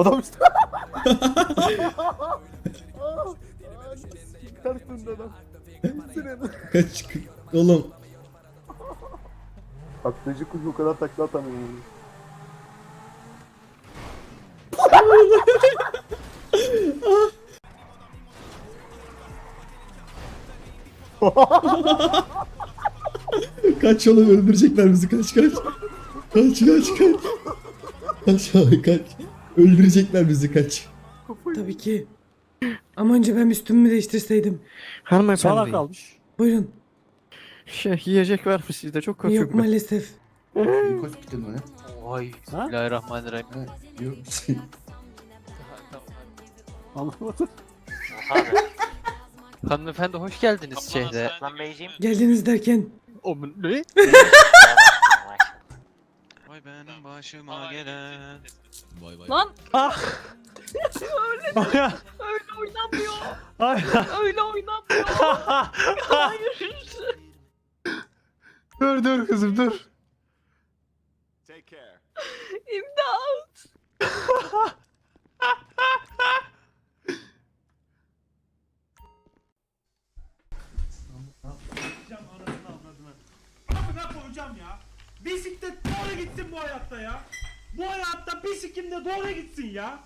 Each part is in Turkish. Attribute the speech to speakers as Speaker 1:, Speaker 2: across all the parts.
Speaker 1: Adam üstü. Tersinde lan. Senin.
Speaker 2: Kaç oğlum.
Speaker 1: Taklacı kuş o kadar takla atamıyor.
Speaker 2: Kaç oğlum öldürecekler bizi kaç kaç. Kaç kaç kaç. Kaç abi kaç. Öldürecekler bizi kaç.
Speaker 3: Tabii ki. Ama önce ben üstümü değiştirseydim.
Speaker 4: Hanımefendi.
Speaker 5: Bana kalmış.
Speaker 3: Buyurun.
Speaker 4: Şey yiyecek var mı sizde? Çok kötü.
Speaker 3: Yok maalesef.
Speaker 6: Kaç gittin bana?
Speaker 7: Oy.
Speaker 5: Ha?
Speaker 7: Bismillahirrahmanirrahim.
Speaker 6: Ha, yok.
Speaker 5: Anlamadım.
Speaker 7: Hanımefendi hoş geldiniz şehre.
Speaker 8: Lan beyciğim.
Speaker 3: Geldiniz derken.
Speaker 7: O ne?
Speaker 9: Vay benim başıma gelen.
Speaker 2: Vay vay.
Speaker 10: Lan
Speaker 5: Ah!
Speaker 10: öyle oynanmıyor.
Speaker 5: Ay.
Speaker 10: Öyle oynanmıyor. Hayır.
Speaker 5: dur dur kızım dur.
Speaker 10: İmdat.
Speaker 11: Amına koyacağım ya. Bisiklet doğru gitsin bu hayatta ya. Bu hayatta bisikim de doğru gitsin ya.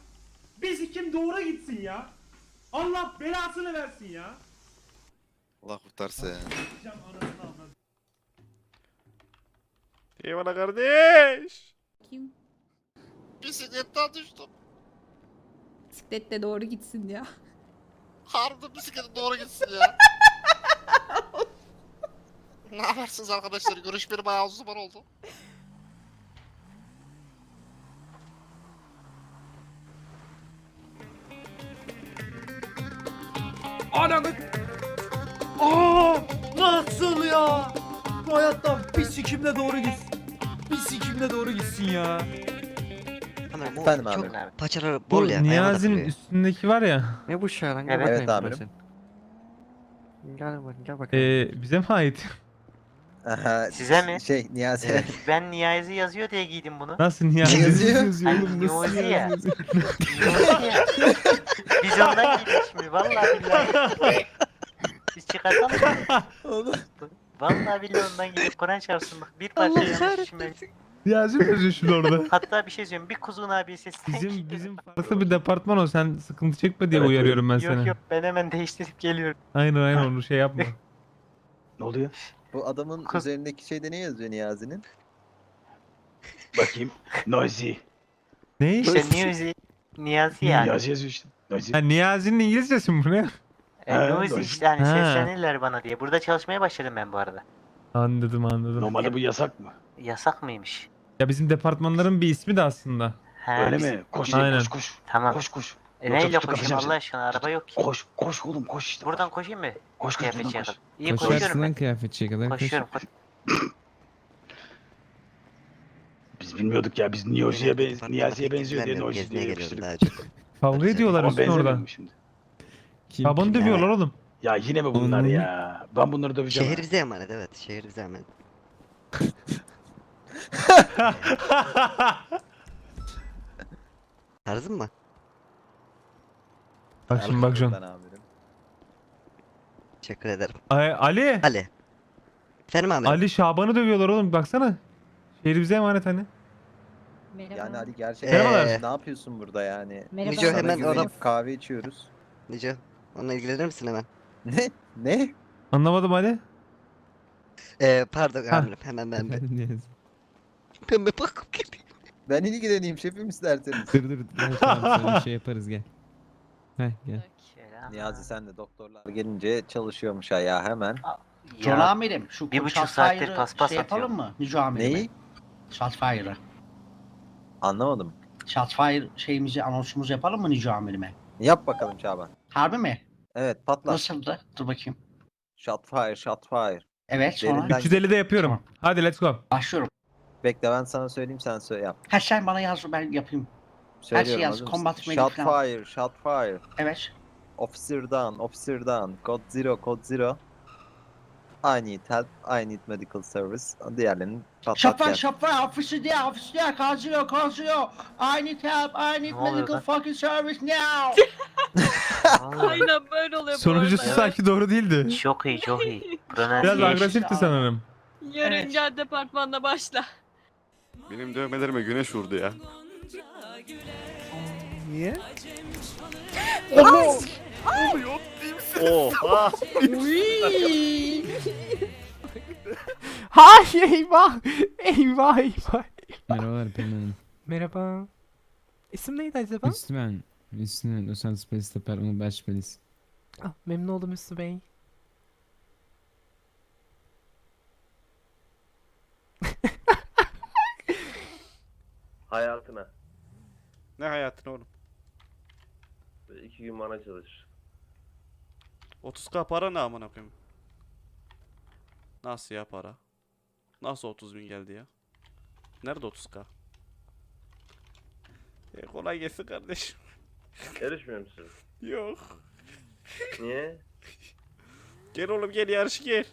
Speaker 11: Bisikim doğru gitsin ya. Allah belasını versin ya.
Speaker 9: Allah
Speaker 11: anasını avradım.
Speaker 5: Eyvallah kardeş.
Speaker 10: Kim?
Speaker 9: Bisikletten düştüm.
Speaker 10: Bisikletle doğru gitsin ya.
Speaker 9: Harbiden bisiklete doğru gitsin ya. ne yaparsınız arkadaşlar? Görüşmeli bayağı uzun zaman oldu.
Speaker 5: Ananı. Aa! Nasıl ya? Bu hayatta bir sikimle doğru gitsin. Bir sikimle doğru gitsin ya.
Speaker 1: Efendim abi.
Speaker 4: Paçaları
Speaker 5: Bu
Speaker 4: bol ya.
Speaker 5: Niyazi'nin üstündeki var ya.
Speaker 4: Ne bu şey lan? Gel
Speaker 1: Evet
Speaker 4: bakayım
Speaker 1: amirim.
Speaker 4: burası. Gel bakayım gel bakayım.
Speaker 5: Ee, bize mi ait?
Speaker 1: Aha,
Speaker 8: Size mi?
Speaker 1: Şey Niyazi.
Speaker 8: Ben Niyazi yazıyor diye giydim bunu.
Speaker 5: Nasıl Niyazi?
Speaker 1: yazıyor?
Speaker 8: Hani Niyazi ya. Niyazi ya. Biz ondan giydik şimdi. Vallahi billahi. Biz çıkartalım mı?
Speaker 1: Oğlum.
Speaker 8: Vallahi billahi ondan giydik. Kur'an çarpsın bak. Bir parça yanlış şimdi.
Speaker 5: Niyazi mi yazıyor şimdi orada?
Speaker 8: Hatta bir şey söyleyeyim. Bir kuzun abi sesten
Speaker 5: Bizim bizim farklı bir departman o. Sen sıkıntı çekme diye uyarıyorum ben seni.
Speaker 8: Yok yok ben hemen değiştirip geliyorum.
Speaker 5: Aynen aynen onu şey yapma.
Speaker 11: Ne oluyor?
Speaker 1: Bu adamın
Speaker 8: Kız-
Speaker 1: üzerindeki şeyde ne yazıyor Niyazi'nin?
Speaker 11: Bakayım. Noisy.
Speaker 5: ne?
Speaker 8: İşte Niyazi. Niyazi yani.
Speaker 11: yazıyor işte. Noisy.
Speaker 5: Ha, Niyazi'nin İngilizcesi mi bu ne?
Speaker 8: E,
Speaker 11: Ha,
Speaker 8: Niyazi
Speaker 11: doğru.
Speaker 8: işte hani
Speaker 5: Ha.
Speaker 8: seslenirler bana diye. Burada çalışmaya başladım ben bu arada.
Speaker 5: Anladım anladım.
Speaker 11: bu yasak mı?
Speaker 8: Yasak mıymış?
Speaker 5: Ya bizim departmanların bir ismi de aslında.
Speaker 8: Ha, biz-
Speaker 11: Koş
Speaker 5: Aynen. koş,
Speaker 11: koş.
Speaker 8: Tamam.
Speaker 11: koş.
Speaker 8: E, neyle koşayım Allah aşkına araba yok ki.
Speaker 11: Koş koş oğlum koş işte.
Speaker 8: Buradan koşayım mı?
Speaker 11: koş
Speaker 8: Kıyafetçiye kadar. İyi koşuyorum ben.
Speaker 2: kıyafetçiye kadar
Speaker 8: Koşuyorum. koş-
Speaker 11: Biz bilmiyorduk ya biz Niyazi'ye ben Niyazi'ye benziyor diye Noisy diye yapıştırdık.
Speaker 5: Kavga ediyorlar
Speaker 11: Ama
Speaker 5: üstüne orada.
Speaker 11: mu şimdi?
Speaker 5: Babanı dövüyorlar oğlum.
Speaker 11: Ya yine mi bunlar
Speaker 2: Onu-
Speaker 11: ya? Ben bunları döveceğim.
Speaker 4: Şehir bize emanet evet. Şehir bize emanet. Tarzın mı?
Speaker 5: Bak şimdi bak John.
Speaker 1: Ben amirim.
Speaker 4: Teşekkür ederim.
Speaker 5: Ay, Ali.
Speaker 4: Ali. Efendim amirim.
Speaker 5: Ali Şaban'ı dövüyorlar oğlum baksana. Şehir bize emanet hani.
Speaker 10: Merhaba.
Speaker 1: Yani Ali gerçekten
Speaker 5: Merhabalar.
Speaker 1: ne yapıyorsun burada yani?
Speaker 10: Merhaba.
Speaker 4: Nico
Speaker 1: Sana
Speaker 4: hemen
Speaker 1: güvenip
Speaker 4: ona-
Speaker 1: kahve içiyoruz.
Speaker 4: Nice. Onunla ilgilenir misin hemen?
Speaker 1: Ne? Ne?
Speaker 5: Anlamadım Ali.
Speaker 4: Ee, pardon
Speaker 5: Ha.
Speaker 4: amirim hemen ben bir. Pembe bakıp geleyim.
Speaker 1: Ben ilgileneyim şefim isterseniz.
Speaker 2: Dur dur gel tamam sonra şey yaparız gel. Heh gel.
Speaker 1: Niyazi sen de doktorlar gelince çalışıyormuş ya hemen.
Speaker 8: Ya,
Speaker 12: amirim şu
Speaker 8: bir buçuk saattir paspas
Speaker 12: şey yapalım
Speaker 8: atıyorum.
Speaker 12: mı? Nico amirim.
Speaker 1: Neyi?
Speaker 12: Shotfire'ı.
Speaker 1: Anlamadım.
Speaker 12: Shotfire şeyimizi anonsumuzu yapalım mı Nico amirime?
Speaker 1: Yap bakalım Şaban.
Speaker 12: Harbi mi?
Speaker 1: Evet patla.
Speaker 12: Nasıldı? Dur bakayım.
Speaker 1: Shot fire, shot fire.
Speaker 12: Evet sonra
Speaker 1: Derinden-
Speaker 5: 350'de yapıyorum.
Speaker 12: Tamam.
Speaker 5: Hadi let's go.
Speaker 12: başlıyorum.
Speaker 1: Bekle ben sana söyleyeyim sen söyle yap.
Speaker 12: Ha sen bana yaz ben yapayım.
Speaker 1: Söylüyorum.
Speaker 12: yaz,
Speaker 1: hazır mısın?
Speaker 12: combat
Speaker 1: Shot
Speaker 12: falan.
Speaker 1: fire, shot fire.
Speaker 12: Evet.
Speaker 1: Officer down, officer down. Code zero, code zero. I need help, I need medical service. Diğerlerini çatlat
Speaker 12: Şafak
Speaker 1: gel.
Speaker 12: şafak ofisi diye ofisi diye kaçıyor kaçıyor. I need help I need
Speaker 8: Ne oluyor
Speaker 12: medical
Speaker 8: lan?
Speaker 12: fucking service now.
Speaker 6: Aynen böyle oluyor bu
Speaker 13: Sonuncusu
Speaker 6: arada.
Speaker 13: sanki doğru değildi.
Speaker 8: Çok iyi çok iyi. Buranın
Speaker 13: Biraz
Speaker 8: iyi.
Speaker 13: agresifti sanırım.
Speaker 6: Yarın
Speaker 12: Evet.
Speaker 6: gel departmanda başla.
Speaker 14: Benim dövmelerime güneş vurdu ya.
Speaker 13: Niye?
Speaker 14: Oha.
Speaker 10: Hay eyvah. Eyvah eyvah.
Speaker 5: Merhabalar Pelin Hanım.
Speaker 10: Merhaba. İsim neydi acaba?
Speaker 5: Üstü ben. Üstüne Santos Polis Departmanı Başpolis.
Speaker 10: Ah, memnun oldum Üstü Bey.
Speaker 15: Hayatına.
Speaker 14: Ne hayatın oğlum?
Speaker 15: iki gün bana çalış.
Speaker 14: 30k para ne amına koyayım? Nasıl ya para? Nasıl 30 bin geldi ya? Nerede 30k? E, kolay gelsin kardeşim.
Speaker 15: Yarışmıyor musun?
Speaker 14: Yok.
Speaker 15: Niye?
Speaker 14: Gel oğlum gel yarış gel.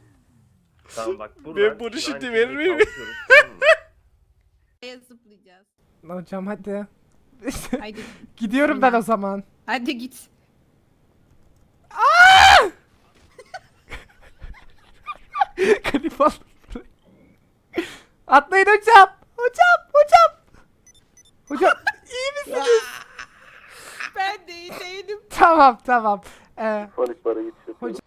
Speaker 15: Tamam bak
Speaker 14: Ben bunu şimdi verir miyim?
Speaker 6: Zıplayacağız.
Speaker 10: Hocam hadi.
Speaker 6: Haydi.
Speaker 10: Gidiyorum ben o zaman.
Speaker 6: Hadi git.
Speaker 10: Klip al. Atlayın hocam. Hocam, hocam. Hocam iyi misiniz?
Speaker 6: Ben de iyi değilim.
Speaker 10: tamam, tamam. Ee,
Speaker 15: Panik para git.
Speaker 10: Hocam-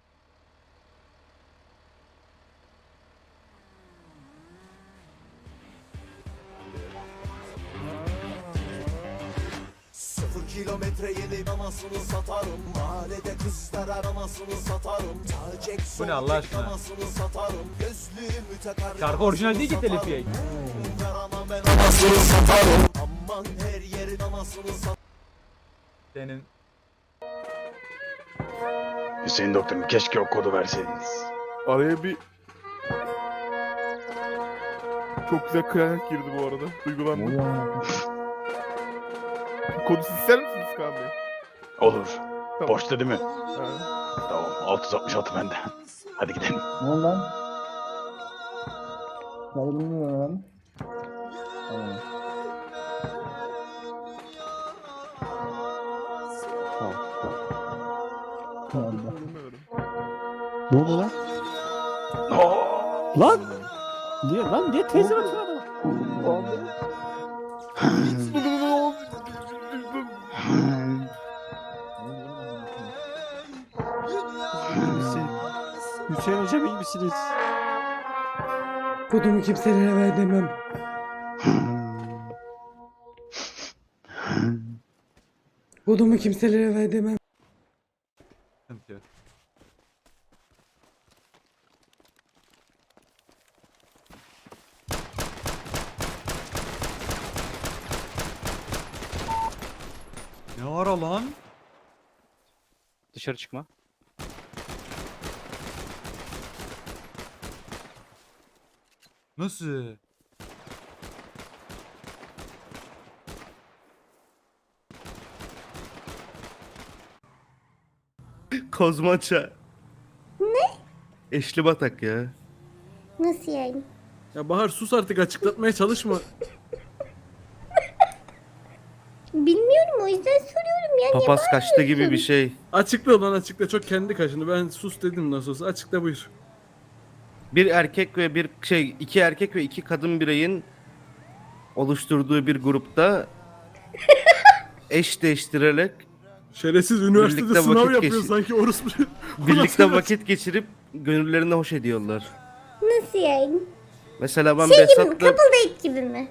Speaker 15: yedi anasını satarım Mahallede kızlar aramasını satarım Tacek
Speaker 11: Bu ne Allah aşkına?
Speaker 15: anasını satarım Gözlüğümü takar
Speaker 11: Şarkı orijinal değil ki telif yayın.
Speaker 15: Ben anasını satarım Aman her yerin anasını satarım
Speaker 11: Senin
Speaker 14: Hüseyin doktorum keşke o kodu verseydiniz.
Speaker 15: Araya bir Çok güzel kıyamet girdi bu arada. Duygulandım. Kodu siz ister misiniz Kaan Bey?
Speaker 14: Olur.
Speaker 15: Tamam.
Speaker 14: Boşta değil mi?
Speaker 15: Ha.
Speaker 14: Tamam. 666 bende. Hadi gidelim.
Speaker 16: Ne oldu lan? Ne bilmiyorum lan. Tamam. Tamam. Ne oldu lan? Lan! Niye lan? Niye teyze atıyor
Speaker 15: Hüseyin hocam iyi misiniz?
Speaker 10: kodumu kimselere ver demem. Kodumu kimselere ver demem.
Speaker 11: sıkıntı yok. Ne ara lan?
Speaker 7: Dışarı çıkma.
Speaker 11: Nasıl?
Speaker 15: Kozmaça. Ne? Eşli batak ya.
Speaker 6: Nasıl yani?
Speaker 15: Ya Bahar sus artık açıklatmaya çalışma.
Speaker 6: Bilmiyorum o yüzden soruyorum ya.
Speaker 15: Papaz kaçta gibi bir şey.
Speaker 16: Açıkla lan açıkla. Çok kendi kaşını. Ben sus dedim nasıl olsa. Açıkla buyur.
Speaker 15: Bir erkek ve bir şey iki erkek ve iki kadın bireyin oluşturduğu bir grupta eş değiştirerek
Speaker 16: Şerefsiz üniversitede
Speaker 15: Birlikte
Speaker 16: sınav
Speaker 15: vakit
Speaker 16: yapıyor
Speaker 15: geçir-
Speaker 16: sanki orospu.
Speaker 15: birlikte vakit geçirip gönüllerini hoş ediyorlar.
Speaker 6: Nasıl yani?
Speaker 15: Mesela ben
Speaker 6: Şey gibi mi? Couple date gibi mi?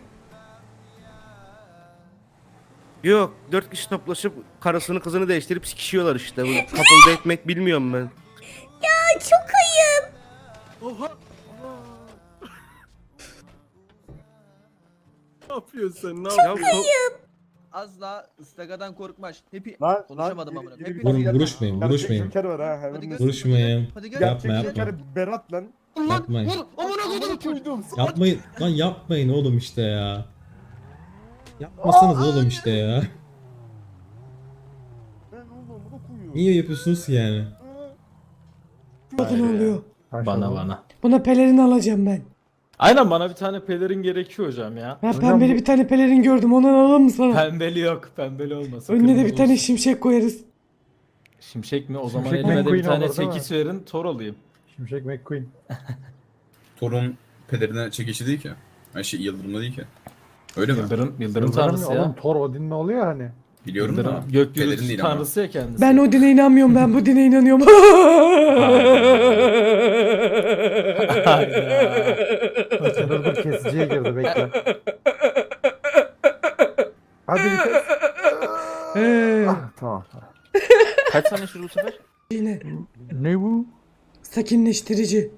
Speaker 15: Yok dört kişi toplaşıp karısını kızını değiştirip sikişiyorlar işte. Bu couple date'mek bilmiyorum ben.
Speaker 16: Oha. ne yapıyorsun sen? Ne
Speaker 15: Ya
Speaker 16: yapıyorsun?
Speaker 15: bu-
Speaker 1: Asla ıstakadan korkmaz. Hepi
Speaker 16: Lan,
Speaker 1: konuşamadım amına. Hepi
Speaker 5: Oğlum vuruşmayın, vuruşmayın.
Speaker 16: var ha.
Speaker 1: Hadi.
Speaker 5: Vuruşmayın.
Speaker 1: Hadi gel.
Speaker 5: Yapma yapma.
Speaker 16: Berat lan.
Speaker 5: Yapmayın.
Speaker 1: Amına koydum.
Speaker 5: Yapmayın. Lan yapmayın oğlum işte ya. Yapmasanız oğlum işte ya. Niye yapıyorsunuz ki yani?
Speaker 10: Bakın oluyor.
Speaker 17: Bana bana.
Speaker 3: Buna pelerin alacağım ben.
Speaker 17: Aynen bana bir tane pelerin gerekiyor hocam ya.
Speaker 3: Ben pembeli bir tane pelerin gördüm. Ondan alalım mı sana?
Speaker 17: Pembeli yok. Pembeli olmasın.
Speaker 3: Önüne de bir tane şimşek koyarız.
Speaker 17: Şimşek mi? O zaman
Speaker 18: Şimşek
Speaker 17: elime de bir
Speaker 18: McQueen
Speaker 17: tane
Speaker 18: olur, değil mi?
Speaker 17: 8 verin. Thor alayım.
Speaker 18: Şimşek McQueen.
Speaker 16: Torun pelerine çekişi değil ki. Ay şey Yıldırım'da değil ki. Öyle mi?
Speaker 17: Yıldırım, Yıldırım tanrısı ya.
Speaker 18: Thor Odin'le oluyor hani.
Speaker 16: Biliyorum da. Pelerin
Speaker 17: gökyüzü
Speaker 16: değil ama.
Speaker 17: tanrısı ya kendisi.
Speaker 3: Ben o dine inanmıyorum. Ben bu dine inanıyorum.
Speaker 18: Dur dur kesiciye girdi bekle. Hadi bir kes.
Speaker 3: Ee,
Speaker 18: Tamam.
Speaker 7: Kaç tane şu bu sefer?
Speaker 3: Yine
Speaker 18: Ne bu?
Speaker 3: sakinleştirici.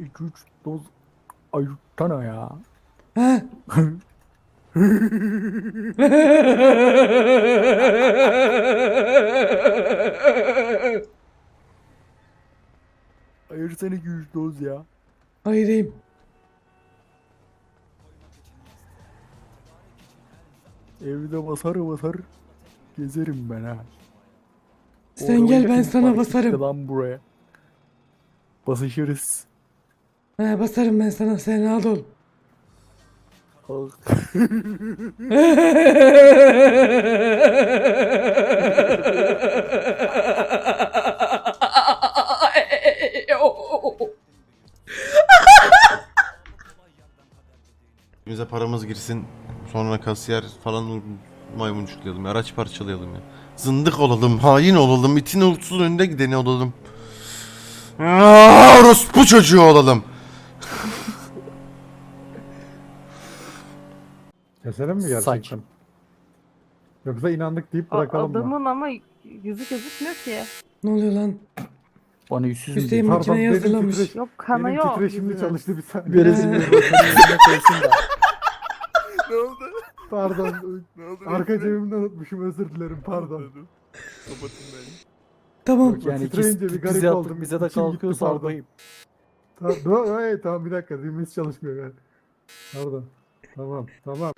Speaker 18: 2-3 doz ayırttana ya.
Speaker 3: Ha?
Speaker 18: Ayırsana 2-3 doz ya.
Speaker 3: Ayırayım.
Speaker 18: Evde basar basar gezerim ben ha.
Speaker 3: Sen gel ben sana basarım.
Speaker 18: Lan buraya. Basışırız.
Speaker 3: Ha, basarım ben sana. Sen rahat ol.
Speaker 19: Bize paramız girsin. Sonra kasiyer falan maymuncuklayalım. ya, Araç parçalayalım ya. Zındık olalım, hain olalım, itin uğursuz önde gideni olalım. Aa, orospu çocuğu olalım.
Speaker 18: Keselim mi gerçekten? Yoksa inandık deyip bırakalım mı?
Speaker 10: ama yüzü gözükmüyor ki.
Speaker 3: Ne oluyor lan?
Speaker 18: Bana yüzsüz
Speaker 3: Hüseyin
Speaker 18: Pardon,
Speaker 3: makineye
Speaker 18: benim
Speaker 3: hazırlamış.
Speaker 18: titreş-
Speaker 10: Yok
Speaker 18: Benim titreşimli çalıştı bir saniye. Ne oldu? Pardon. Arka cebimden unutmuşum özür dilerim pardon.
Speaker 3: Tamam.
Speaker 18: Yani titreyince bir garip oldum. Bize de kalkıyor sarbayım. Tamam, dur, hey, tamam bir dakika düğmesi çalışmıyor yani. Pardon. Tamam tamam.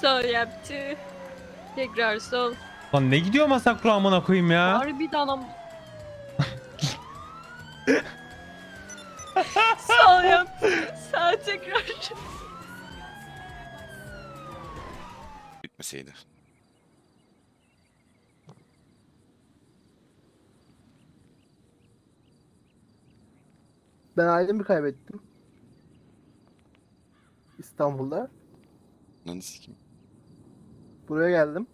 Speaker 10: Sol yaptı. Tekrar sol.
Speaker 5: Lan ne gidiyor masakro amına koyayım ya?
Speaker 10: Harbi de anam. Sol yaptı. Sağ tekrar.
Speaker 20: Bitmeseydi.
Speaker 17: Ben ailemi kaybettim. İstanbul'da.
Speaker 20: Lan sikim.
Speaker 17: Buraya geldim.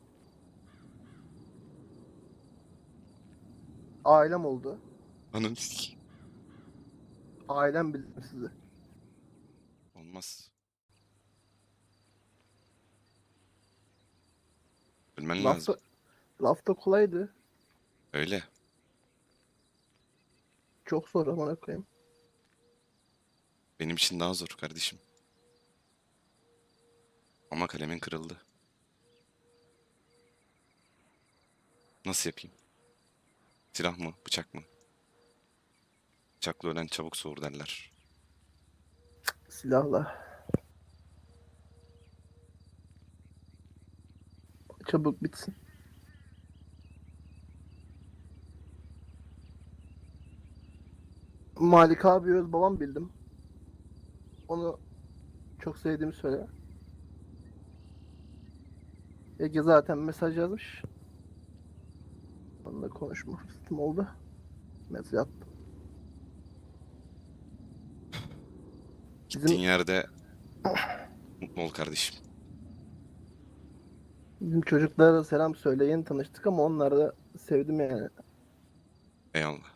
Speaker 17: Ailem oldu.
Speaker 20: Ananı.
Speaker 17: Ailem bildim sizi.
Speaker 20: Olmaz. Ölmen lazım.
Speaker 17: Lafta, lafta kolaydı.
Speaker 20: Öyle.
Speaker 17: Çok zor amına koyayım.
Speaker 20: Benim için daha zor kardeşim. Ama kalemin kırıldı. Nasıl yapayım? Silah mı, bıçak mı? Bıçakla ölen çabuk soğur derler.
Speaker 17: Silahla. Çabuk bitsin. Malik abi öz babam bildim. Onu çok sevdiğimi söyle. Ege zaten mesaj yazmış. Onunla konuşma fırsatım oldu. Mesaj attım.
Speaker 20: Gittiğin yerde mutlu ol kardeşim.
Speaker 17: Bizim çocuklara da selam söyle. Yeni tanıştık ama onları da sevdim yani.
Speaker 20: Eyvallah.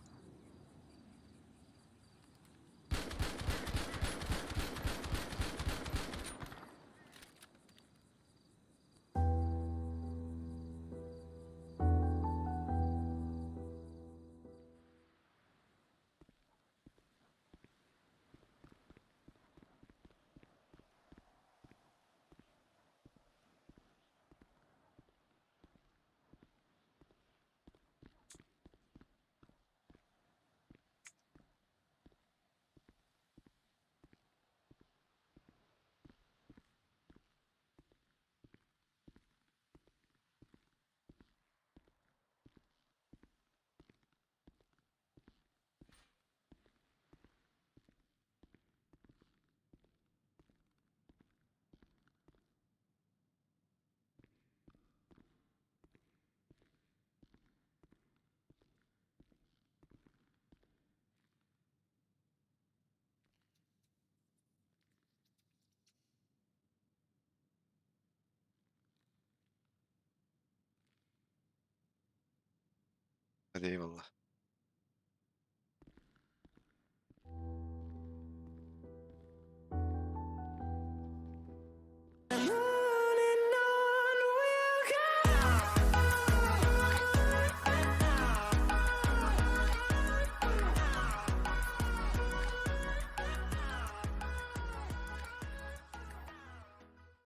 Speaker 20: Hadi eyvallah.